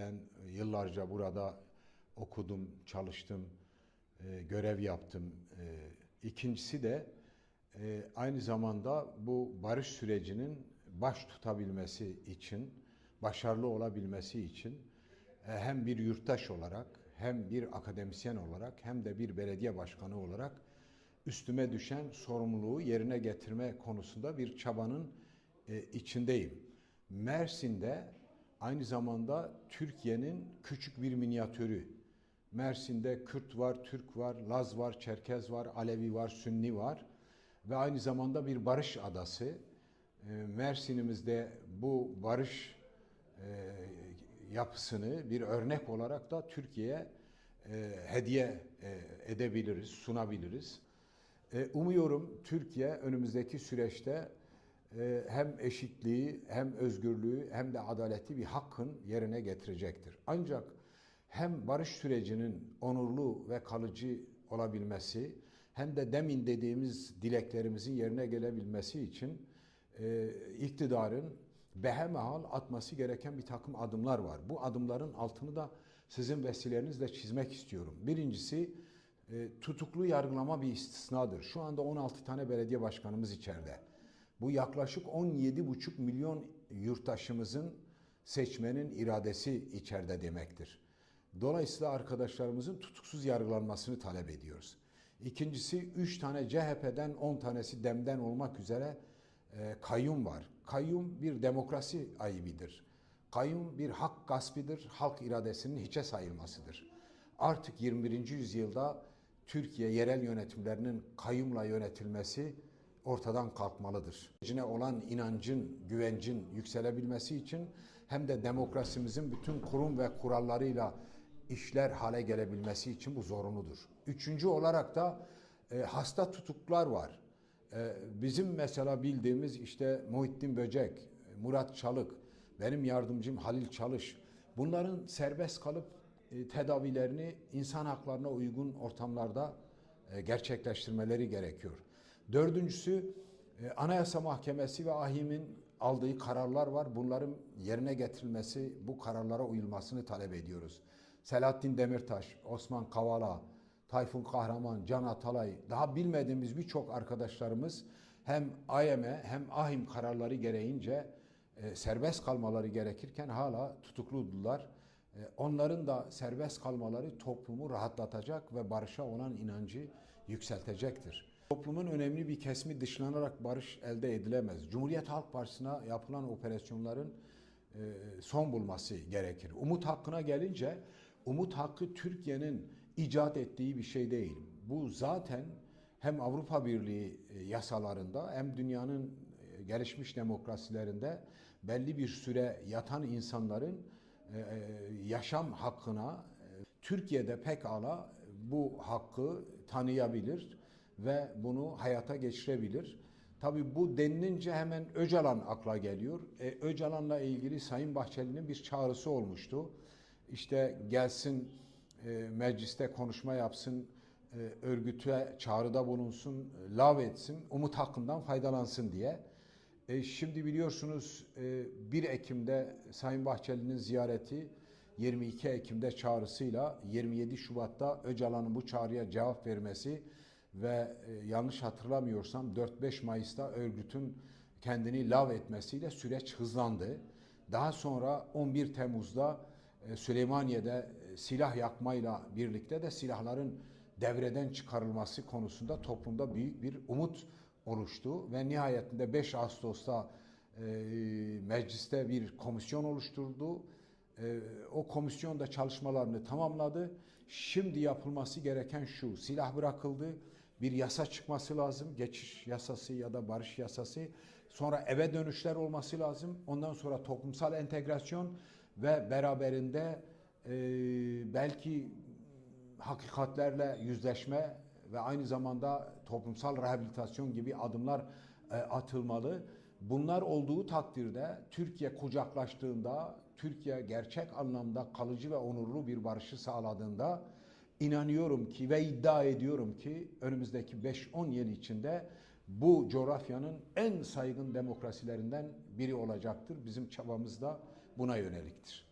ben yıllarca burada okudum, çalıştım, e, görev yaptım. E, İkincisi de e, aynı zamanda bu barış sürecinin baş tutabilmesi için, başarılı olabilmesi için e, hem bir yurttaş olarak hem bir akademisyen olarak hem de bir belediye başkanı olarak üstüme düşen sorumluluğu yerine getirme konusunda bir çabanın e, içindeyim. Mersin'de aynı zamanda Türkiye'nin küçük bir minyatürü. Mersin'de Kürt var, Türk var, Laz var, Çerkez var, Alevi var, Sünni var ve aynı zamanda bir barış adası. E, Mersin'imizde bu barış e, yapısını bir örnek olarak da Türkiye'ye e, hediye e, edebiliriz, sunabiliriz. Umuyorum Türkiye önümüzdeki süreçte hem eşitliği, hem özgürlüğü, hem de adaleti bir hakkın yerine getirecektir. Ancak hem barış sürecinin onurlu ve kalıcı olabilmesi, hem de demin dediğimiz dileklerimizin yerine gelebilmesi için e, iktidarın behemehal atması gereken bir takım adımlar var. Bu adımların altını da sizin vesilenizle çizmek istiyorum. Birincisi e, tutuklu yargılama bir istisnadır. Şu anda 16 tane belediye başkanımız içeride. Bu yaklaşık 17,5 milyon yurttaşımızın seçmenin iradesi içeride demektir. Dolayısıyla arkadaşlarımızın tutuksuz yargılanmasını talep ediyoruz. İkincisi 3 tane CHP'den 10 tanesi DEM'den olmak üzere e, kayyum var. Kayyum bir demokrasi ayıbidir. Kayyum bir hak gaspidir, halk iradesinin hiçe sayılmasıdır. Artık 21. yüzyılda Türkiye yerel yönetimlerinin kayyumla yönetilmesi ortadan kalkmalıdır. Cine olan inancın, güvencin yükselebilmesi için hem de demokrasimizin bütün kurum ve kurallarıyla işler hale gelebilmesi için bu zorunludur. Üçüncü olarak da e, hasta tutuklar var. E, bizim mesela bildiğimiz işte Muhittin Böcek, Murat Çalık, benim yardımcım Halil Çalış. Bunların serbest kalıp e, tedavilerini insan haklarına uygun ortamlarda e, gerçekleştirmeleri gerekiyor. Dördüncüsü e, Anayasa Mahkemesi ve AHİM'in aldığı kararlar var. Bunların yerine getirilmesi, bu kararlara uyulmasını talep ediyoruz. Selahattin Demirtaş, Osman Kavala, Tayfun Kahraman, Can Atalay, daha bilmediğimiz birçok arkadaşlarımız hem AYM'e hem AHİM kararları gereğince e, serbest kalmaları gerekirken hala tutukludular. E, onların da serbest kalmaları toplumu rahatlatacak ve barışa olan inancı yükseltecektir. Toplumun önemli bir kesimi dışlanarak barış elde edilemez. Cumhuriyet Halk Partisi'ne yapılan operasyonların e, son bulması gerekir. Umut hakkına gelince umut hakkı Türkiye'nin icat ettiği bir şey değil. Bu zaten hem Avrupa Birliği e, yasalarında hem dünyanın e, gelişmiş demokrasilerinde belli bir süre yatan insanların yaşam hakkına Türkiye'de pekala bu hakkı tanıyabilir ve bunu hayata geçirebilir. Tabii bu denilince hemen Öcalan akla geliyor. E, Öcalan'la ilgili Sayın Bahçeli'nin bir çağrısı olmuştu. İşte gelsin e, mecliste konuşma yapsın, e, örgüte çağrıda bulunsun, lav etsin, umut hakkından faydalansın diye. E, şimdi biliyorsunuz e, 1 Ekim'de Sayın Bahçeli'nin ziyareti 22 Ekim'de çağrısıyla 27 Şubat'ta Öcalan'ın bu çağrıya cevap vermesi ve e, yanlış hatırlamıyorsam 4-5 Mayıs'ta örgütün kendini lav etmesiyle süreç hızlandı. Daha sonra 11 Temmuz'da e, Süleymaniye'de e, silah yakmayla birlikte de silahların devreden çıkarılması konusunda toplumda büyük bir umut oluştu ve nihayetinde 5 Ağustos'ta mecliste bir komisyon oluşturdu. E, o komisyon da çalışmalarını tamamladı. Şimdi yapılması gereken şu, silah bırakıldı, bir yasa çıkması lazım. Geçiş yasası ya da barış yasası. Sonra eve dönüşler olması lazım. Ondan sonra toplumsal entegrasyon ve beraberinde e, belki hakikatlerle yüzleşme ve aynı zamanda toplumsal rehabilitasyon gibi adımlar e, atılmalı. Bunlar olduğu takdirde Türkiye kucaklaştığında, Türkiye gerçek anlamda kalıcı ve onurlu bir barışı sağladığında inanıyorum ki ve iddia ediyorum ki önümüzdeki 5-10 yıl içinde bu coğrafyanın en saygın demokrasilerinden biri olacaktır. Bizim çabamız da buna yöneliktir.